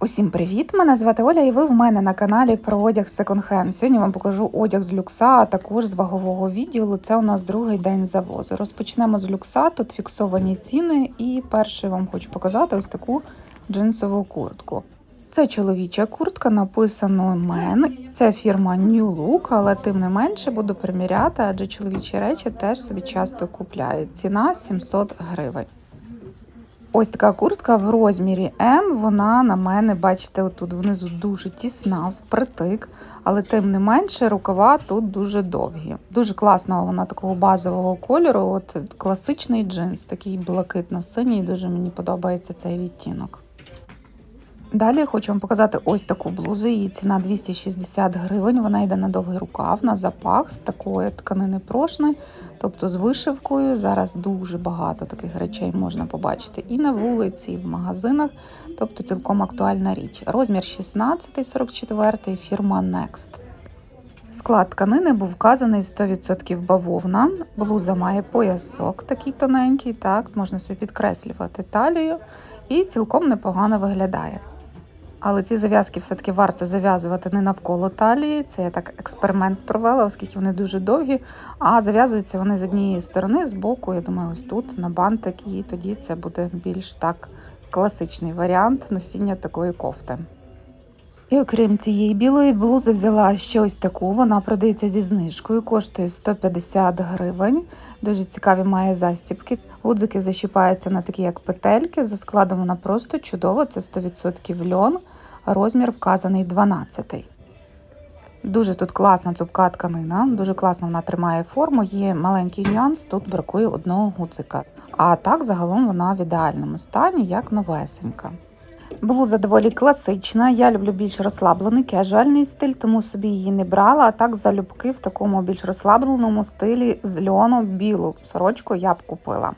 Усім привіт! Мене звати Оля, і ви в мене на каналі про одяг секонд-хенд. Сьогодні вам покажу одяг з люкса, а також з вагового відділу. Це у нас другий день завозу. Розпочнемо з люкса. Тут фіксовані ціни, і перше вам хочу показати ось таку джинсову куртку. Це чоловіча куртка, написано Мен. Це фірма New Look, але тим не менше буду приміряти, адже чоловічі речі теж собі часто купляють. Ціна 700 гривень. Ось така куртка в розмірі М. Вона на мене, бачите, отут внизу дуже тісна, впритик, але тим не менше рукава тут дуже довгі. Дуже класного вона такого базового кольору. От класичний джинс, такий блакитно-синій. Дуже мені подобається цей відтінок. Далі хочу вам показати ось таку блузу. Її ціна 260 гривень. Вона йде на довгий рукав, на запах з такої тканини прошни, тобто з вишивкою. Зараз дуже багато таких речей можна побачити і на вулиці, і в магазинах, тобто цілком актуальна річ. Розмір 16-44, фірма Next. Склад тканини був вказаний 100% бавовна. Блуза має поясок такий тоненький, так, можна собі підкреслювати талію і цілком непогано виглядає. Але ці зав'язки все-таки варто зав'язувати не навколо талії. Це я так експеримент провела, оскільки вони дуже довгі. А зав'язуються вони з однієї сторони, з боку, я думаю, ось тут на бантик, і тоді це буде більш так класичний варіант носіння такої кофти. І окрім цієї білої блузи, взяла ще ось таку. Вона продається зі знижкою, коштує 150 гривень. Дуже цікаві має застібки. Гудзики защіпаються на такі, як петельки. За складом вона просто чудова, це 100% льон. Розмір вказаний 12. Дуже тут класна цупка тканина, дуже класно вона тримає форму. Є маленький нюанс, тут бракує одного гудзика. А так загалом вона в ідеальному стані, як новесенька. Блуза доволі класична. Я люблю більш розслаблений кежуальний стиль, тому собі її не брала. А так залюбки в такому більш розслабленому стилі з льону білу сорочку я б купила.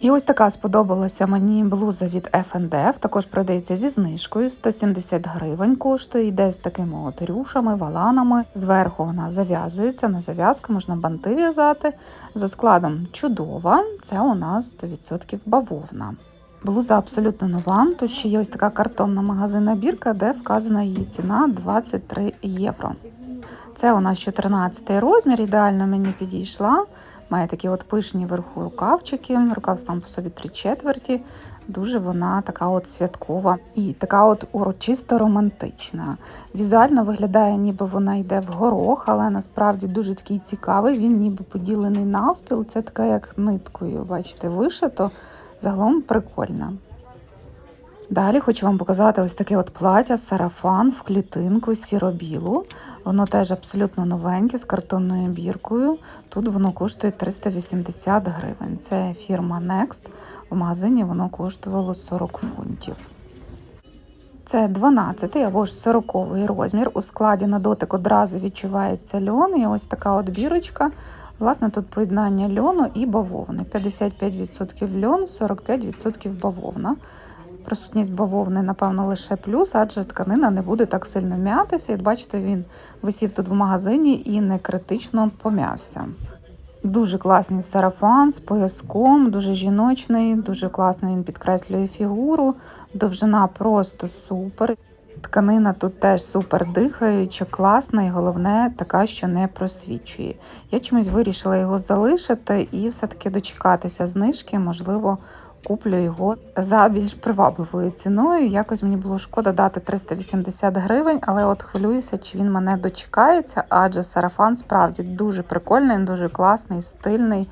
І ось така сподобалася мені блуза від F&F, також продається зі знижкою, 170 гривень коштує, йде з такими от рюшами, валанами. Зверху вона зав'язується, на зав'язку можна банти в'язати. За складом чудова, це у нас 100% бавовна. Блуза абсолютно нова. Тут ще є ось така картонна магазинна бірка, де вказана її ціна 23 євро. Це у нас 14 розмір, ідеально мені підійшла. Має такі от пишні вверху рукавчики, рукав сам по собі три четверті. Дуже вона така от святкова і така от урочисто романтична. Візуально виглядає, ніби вона йде в горох, але насправді дуже такий цікавий. Він ніби поділений навпіл. Це така як ниткою, бачите, вишито. Загалом прикольна. Далі хочу вам показати ось таке от плаття сарафан в клітинку сіро-білу. Воно теж абсолютно новеньке з картонною біркою. Тут воно коштує 380 гривень. Це фірма Next. В магазині воно коштувало 40 фунтів. Це 12 або ж 40 розмір. У складі на дотик одразу відчувається льон. І ось така от бірочка. Власне, тут поєднання льону і бавовни. 55% льон, 45% бавовна. Присутність бавовни, напевно, лише плюс, адже тканина не буде так сильно м'ятися. І бачите, він висів тут в магазині і не критично пом'явся. Дуже класний сарафан з пояском, дуже жіночний, дуже класно він підкреслює фігуру. Довжина просто супер. Тканина тут теж супер дихаюча, класна і головне, така, що не просвічує. Я чомусь вирішила його залишити і все-таки дочекатися знижки, можливо, куплю його за більш привабливою ціною. Якось мені було шкода дати 380 гривень, але от хвилююся, чи він мене дочекається, адже сарафан справді дуже прикольний, дуже класний, стильний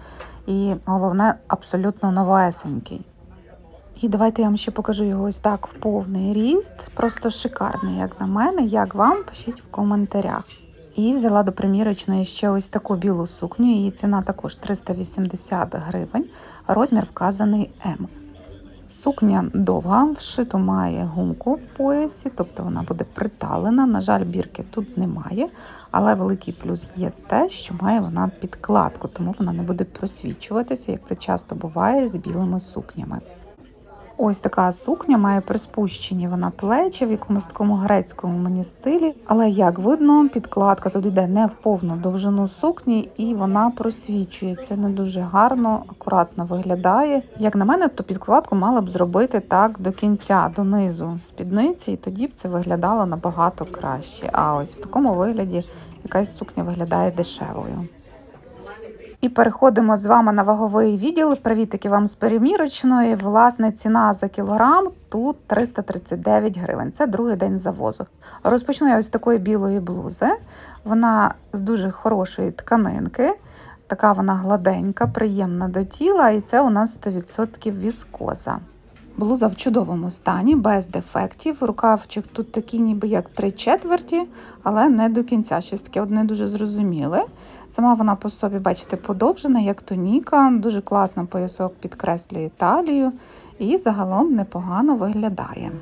і головне, абсолютно новесенький. І давайте я вам ще покажу його ось так в повний ріст. Просто шикарний, як на мене. Як вам, пишіть в коментарях. І взяла до примірочної ще ось таку білу сукню. Її ціна також 380 гривень, розмір вказаний М. Сукня довга, вшито має гумку в поясі, тобто вона буде приталена. На жаль, бірки тут немає, але великий плюс є те, що має вона підкладку, тому вона не буде просвічуватися, як це часто буває з білими сукнями. Ось така сукня має приспущені вона плечі в якомусь такому грецькому мені стилі. Але як видно, підкладка тут йде не в повну довжину сукні, і вона просвічується не дуже гарно, акуратно виглядає. Як на мене, то підкладку мали б зробити так до кінця, донизу спідниці, і тоді б це виглядало набагато краще. А ось в такому вигляді якась сукня виглядає дешевою. І переходимо з вами на ваговий відділ. Привітики вам з перемірочної. Власне, ціна за кілограм тут 339 гривень. Це другий день завозу. Розпочну я ось такої білої блузи. Вона з дуже хорошої тканинки. Така вона гладенька, приємна до тіла, і це у нас 100% віскоза. Блуза в чудовому стані, без дефектів. Рукавчик тут такий, ніби як три четверті, але не до кінця. Щось таке одне дуже зрозуміле. Сама вона по собі, бачите, подовжена, як тоніка. Дуже класно поясок підкреслює талію і загалом непогано виглядає.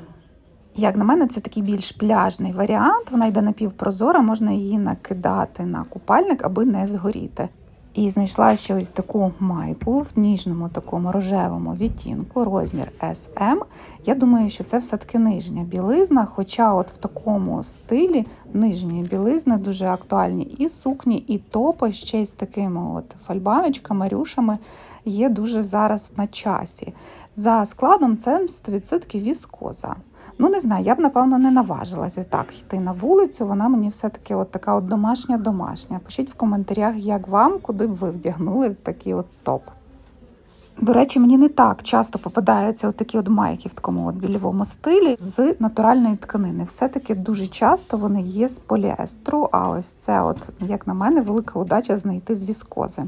Як на мене, це такий більш пляжний варіант. Вона йде напівпрозора, можна її накидати на купальник, аби не згоріти. І знайшла ще ось таку майку в ніжному такому рожевому відтінку, розмір SM. Я думаю, що це все-таки нижня білизна, хоча от в такому стилі нижні білизни дуже актуальні і сукні, і топи ще й з такими от фальбаночками, рюшами є дуже зараз на часі. За складом це 100% віскоза. Ну, не знаю, я б, напевно, не наважилась отак йти на вулицю. Вона мені все-таки от така от домашня-домашня. Пишіть в коментарях, як вам, куди б ви вдягнули такий от топ. До речі, мені не так часто попадаються такі от майки в такому от більовому стилі з натуральної тканини. Все-таки дуже часто вони є з поліестру, а ось це, от, як на мене, велика удача знайти з віскози.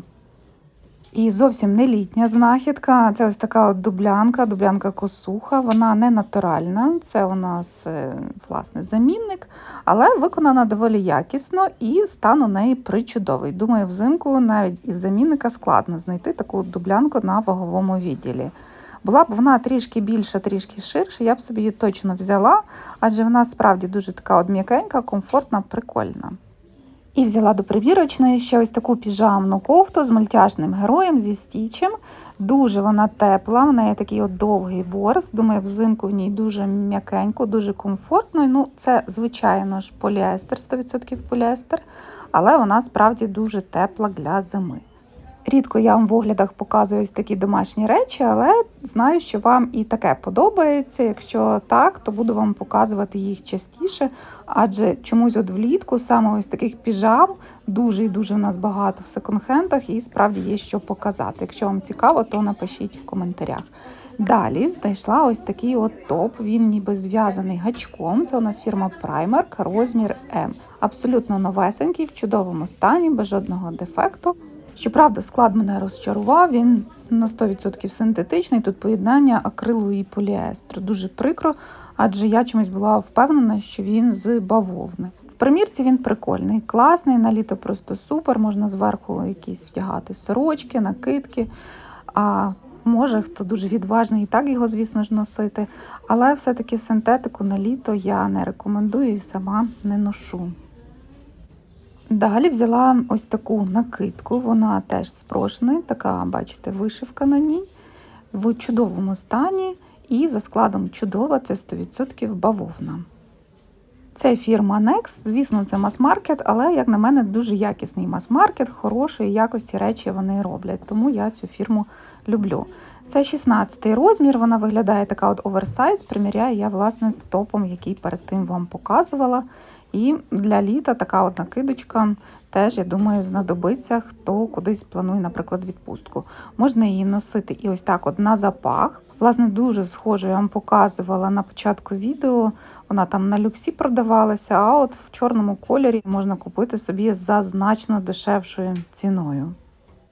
І зовсім не літня знахідка. Це ось така от дублянка, дублянка косуха. Вона не натуральна, це у нас е, власне замінник, але виконана доволі якісно і стан у неї причудовий. Думаю, взимку навіть із замінника складно знайти таку дублянку на ваговому відділі. Була б вона трішки більша, трішки ширша, я б собі її точно взяла, адже вона справді дуже така от м'якенька, комфортна, прикольна. І взяла до примірочної ще ось таку піжамну кофту з мультяшним героєм зі стічем. Дуже вона тепла, в неї такий от довгий ворс. Думаю, взимку в ній дуже м'якенько, дуже комфортно. Ну, Це, звичайно ж, поліестер, 100% поліестер, але вона справді дуже тепла для зими. Рідко я вам в оглядах показую ось такі домашні речі, але знаю, що вам і таке подобається. Якщо так, то буду вам показувати їх частіше, адже чомусь от влітку саме ось таких піжам дуже і дуже у нас багато в секонд-хендах і справді є що показати. Якщо вам цікаво, то напишіть в коментарях. Далі знайшла ось такий от топ. Він ніби зв'язаний гачком. Це у нас фірма Primark, розмір М. Абсолютно новесенький, в чудовому стані, без жодного дефекту. Щоправда, склад мене розчарував, він на 100% синтетичний. Тут поєднання акрилу і поліестру. Дуже прикро, адже я чомусь була впевнена, що він з бавовни. В примірці він прикольний, класний, на літо просто супер. Можна зверху якісь вдягати сорочки, накидки. А може, хто дуже відважний і так його, звісно ж, носити. Але все-таки синтетику на літо я не рекомендую і сама не ношу. Далі взяла ось таку накидку, вона теж спрошена, така, бачите, вишивка на ній в чудовому стані, і за складом чудова це 100% бавовна. Це фірма Next, звісно, це мас-маркет, але, як на мене, дуже якісний мас-маркет, хорошої якості речі вони роблять, тому я цю фірму люблю. Це 16-й розмір, вона виглядає така от оверсайз, приміряю я, власне, з топом, який перед тим вам показувала. І для літа така от накидочка теж, я думаю, знадобиться, хто кудись планує, наприклад, відпустку. Можна її носити і ось так от на запах. Власне, дуже схоже, я вам показувала на початку відео. Вона там на люксі продавалася, а от в чорному кольорі можна купити собі за значно дешевшою ціною.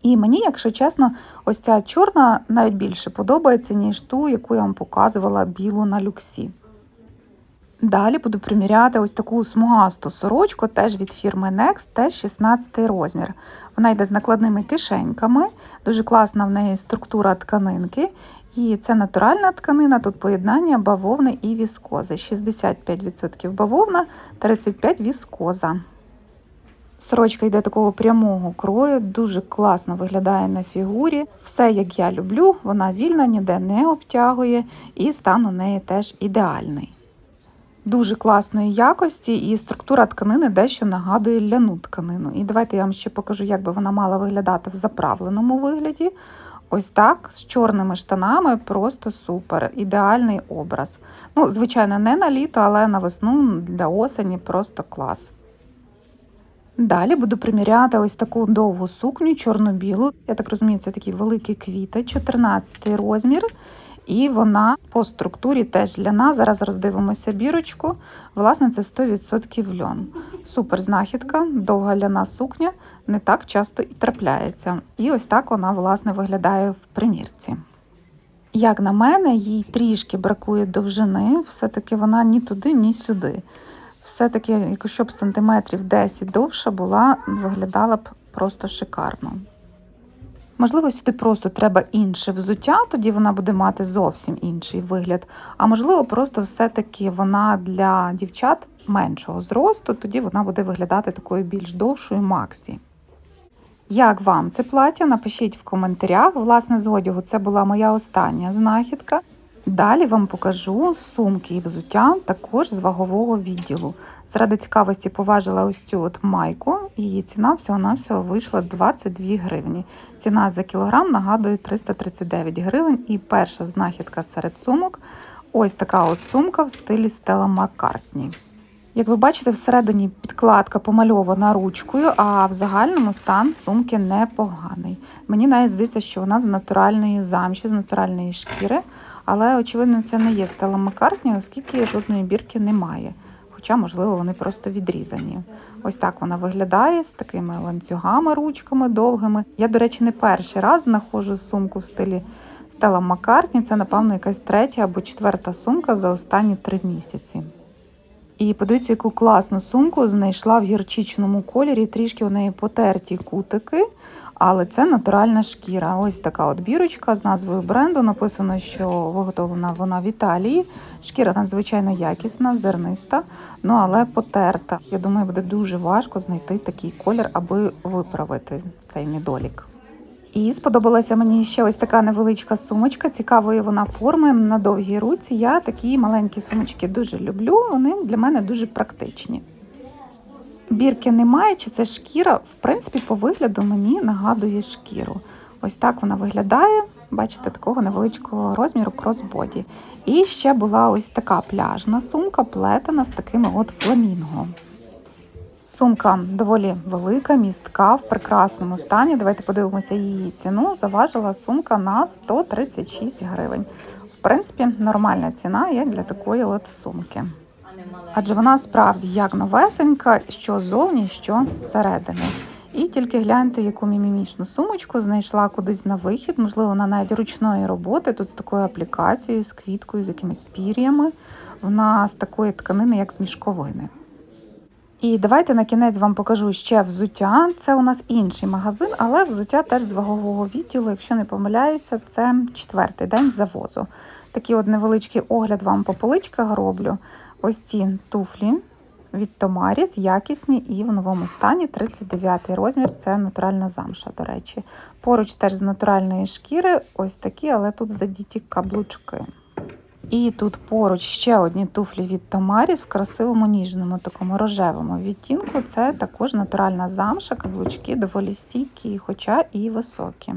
І мені, якщо чесно, ось ця чорна навіть більше подобається, ніж ту, яку я вам показувала білу на люксі. Далі буду приміряти ось таку смугасту сорочку, теж від фірми Next, теж 16 розмір. Вона йде з накладними кишеньками, дуже класна в неї структура тканинки. І це натуральна тканина, тут поєднання бавовни і віскози. 65% бавовна, 35% віскоза. Сорочка йде такого прямого крою, дуже класно виглядає на фігурі. Все як я люблю, вона вільна, ніде не обтягує, і стан у неї теж ідеальний. Дуже класної якості, і структура тканини дещо нагадує ляну тканину. І давайте я вам ще покажу, як би вона мала виглядати в заправленому вигляді. Ось так, з чорними штанами, просто супер. Ідеальний образ. Ну, звичайно, не на літо, але на весну для осені просто клас. Далі буду приміряти ось таку довгу сукню, чорно-білу. Я так розумію, це такі великі квіти, 14 розмір. І вона по структурі теж ляна. Зараз роздивимося бірочку. Власне, це 100% льон. Супер знахідка, довга ляна сукня не так часто і трапляється. І ось так вона власне виглядає в примірці. Як на мене, їй трішки бракує довжини, все-таки вона ні туди, ні сюди. Все-таки, якщо б сантиметрів 10 довша була, виглядала б просто шикарно. Можливо, сюди просто треба інше взуття, тоді вона буде мати зовсім інший вигляд. А можливо, просто все-таки вона для дівчат меншого зросту, тоді вона буде виглядати такою більш довшою Максі. Як вам це плаття? Напишіть в коментарях. Власне, з одягу це була моя остання знахідка. Далі вам покажу сумки і взуття також з вагового відділу. Заради цікавості поважила ось цю от майку, її ціна всього-навсього вийшла 22 гривні. Ціна за кілограм нагадує 339 гривень. І перша знахідка серед сумок ось така от сумка в стилі Стела Маккартні. Як ви бачите, всередині підкладка помальована ручкою, а в загальному стан сумки непоганий. Мені навіть здається, що вона з натуральної замші, з натуральної шкіри, але, очевидно, це не є Стелла Маккартні, оскільки жодної бірки немає. Хоча, можливо, вони просто відрізані. Ось так вона виглядає з такими ланцюгами, ручками довгими. Я, до речі, не перший раз знаходжу сумку в стилі Стелла Маккартні. Це, напевно, якась третя або четверта сумка за останні три місяці. І подивіться, яку класну сумку знайшла в гірчичному кольорі. Трішки у неї потерті кутики, але це натуральна шкіра. Ось така от бірочка з назвою бренду. Написано, що виготовлена вона в Італії. Шкіра надзвичайно якісна, зерниста, ну але потерта. Я думаю, буде дуже важко знайти такий колір, аби виправити цей недолік. І сподобалася мені ще ось така невеличка сумочка. Цікавої вона форми на довгій руці. Я такі маленькі сумочки дуже люблю. Вони для мене дуже практичні. Бірки немає, чи це шкіра, в принципі, по вигляду мені нагадує шкіру. Ось так вона виглядає. Бачите, такого невеличкого розміру кросбоді. І ще була ось така пляжна сумка, плетена з такими от фламінго. Сумка доволі велика, містка в прекрасному стані. Давайте подивимося її ціну. Заважила сумка на 136 гривень. В принципі, нормальна ціна є для такої от сумки. Адже вона справді як новесенька, що ззовні, що зсередини. І тільки гляньте, яку мімімічну сумочку знайшла кудись на вихід. Можливо, вона навіть ручної роботи. Тут з такою аплікацією, з квіткою, з якимись пір'ями. Вона з такої тканини, як з мішковини. І давайте на кінець вам покажу ще взуття. Це у нас інший магазин, але взуття теж з вагового відділу. Якщо не помиляюся, це четвертий день завозу. Такий от невеличкий огляд вам по поличках роблю. Ось ці туфлі від Томаріс, якісні і в новому стані 39 розмір. Це натуральна замша, до речі. Поруч теж з натуральної шкіри, ось такі, але тут задіті каблучки. І тут поруч ще одні туфлі від Томаріс в красивому ніжному такому рожевому відтінку. Це також натуральна замша, каблучки доволі стійкі, хоча і високі.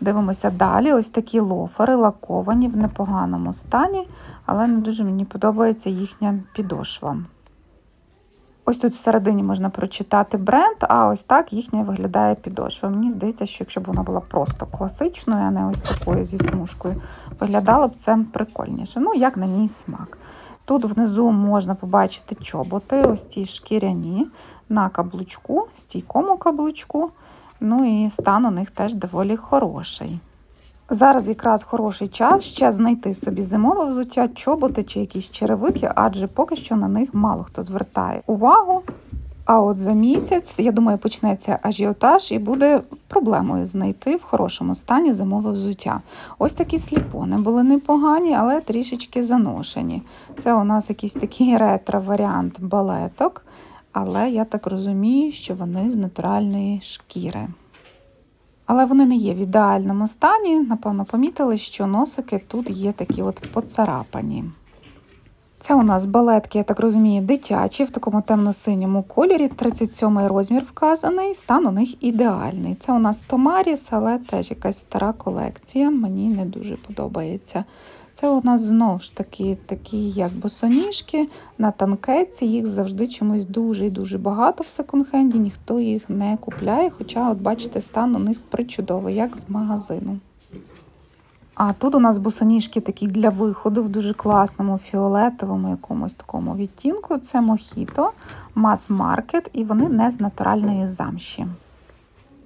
Дивимося далі. Ось такі лофери лаковані в непоганому стані, але не дуже мені подобається їхня підошва. Ось тут всередині можна прочитати бренд, а ось так їхня виглядає підошва. Мені здається, що якщо б вона була просто класичною, а не ось такою зі смужкою, виглядало б це прикольніше. Ну, як на мій смак. Тут внизу можна побачити чоботи, ось ці шкіряні на каблучку, стійкому каблучку. Ну і стан у них теж доволі хороший. Зараз якраз хороший час ще знайти собі зимове взуття, чоботи чи якісь черевики, адже поки що на них мало хто звертає увагу. А от за місяць, я думаю, почнеться ажіотаж і буде проблемою знайти в хорошому стані зимове взуття. Ось такі сліпони були непогані, але трішечки заношені. Це у нас якийсь такий ретро-варіант балеток. але я так розумію, що вони з натуральної шкіри. Але вони не є в ідеальному стані. Напевно, помітили, що носики тут є такі от поцарапані. Це у нас балетки, я так розумію, дитячі в такому темно-синьому кольорі. 37 розмір вказаний, стан у них ідеальний. Це у нас Томаріс, але теж якась стара колекція. Мені не дуже подобається. Це у нас знову ж таки такі, як босоніжки на танкетці. Їх завжди чомусь дуже і дуже багато в секонд-хенді, ніхто їх не купляє. Хоча, от бачите, стан у них причудовий, як з магазину. А тут у нас босоніжки такі для виходу в дуже класному фіолетовому якомусь такому відтінку. Це мохіто, мас-маркет, і вони не з натуральної замші.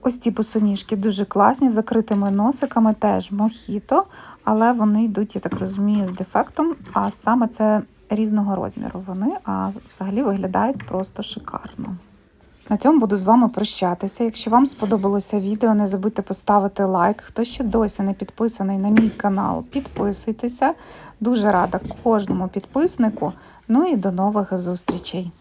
Ось ці босоніжки дуже класні, з закритими носиками, теж мохіто, але вони йдуть, я так розумію, з дефектом, а саме це різного розміру вони, а взагалі виглядають просто шикарно. На цьому буду з вами прощатися. Якщо вам сподобалося відео, не забудьте поставити лайк. Хто ще досі не підписаний на мій канал, підписуйтеся. Дуже рада кожному підписнику. Ну і до нових зустрічей!